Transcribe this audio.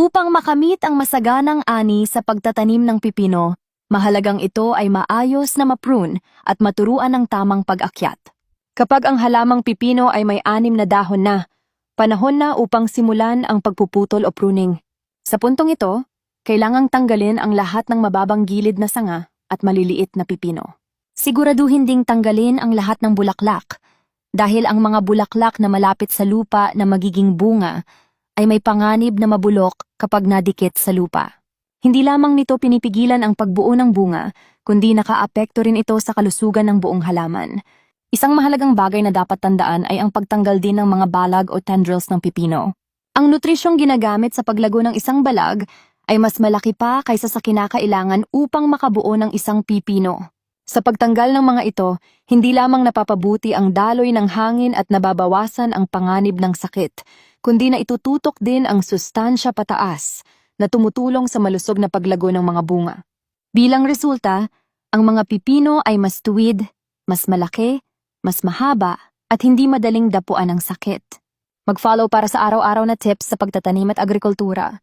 Upang makamit ang masaganang ani sa pagtatanim ng pipino, mahalagang ito ay maayos na maprune at maturuan ng tamang pag-akyat. Kapag ang halamang pipino ay may anim na dahon na, panahon na upang simulan ang pagpuputol o pruning. Sa puntong ito, kailangang tanggalin ang lahat ng mababang gilid na sanga at maliliit na pipino. Siguraduhin ding tanggalin ang lahat ng bulaklak dahil ang mga bulaklak na malapit sa lupa na magiging bunga ay may panganib na mabulok kapag nadikit sa lupa. Hindi lamang nito pinipigilan ang pagbuo ng bunga, kundi nakaapekto rin ito sa kalusugan ng buong halaman. Isang mahalagang bagay na dapat tandaan ay ang pagtanggal din ng mga balag o tendrils ng pipino. Ang nutrisyong ginagamit sa paglago ng isang balag ay mas malaki pa kaysa sa kinakailangan upang makabuo ng isang pipino. Sa pagtanggal ng mga ito, hindi lamang napapabuti ang daloy ng hangin at nababawasan ang panganib ng sakit, kundi na itututok din ang sustansya pataas na tumutulong sa malusog na paglago ng mga bunga. Bilang resulta, ang mga pipino ay mas tuwid, mas malaki, mas mahaba, at hindi madaling dapuan ng sakit. Mag-follow para sa araw-araw na tips sa pagtatanim at agrikultura.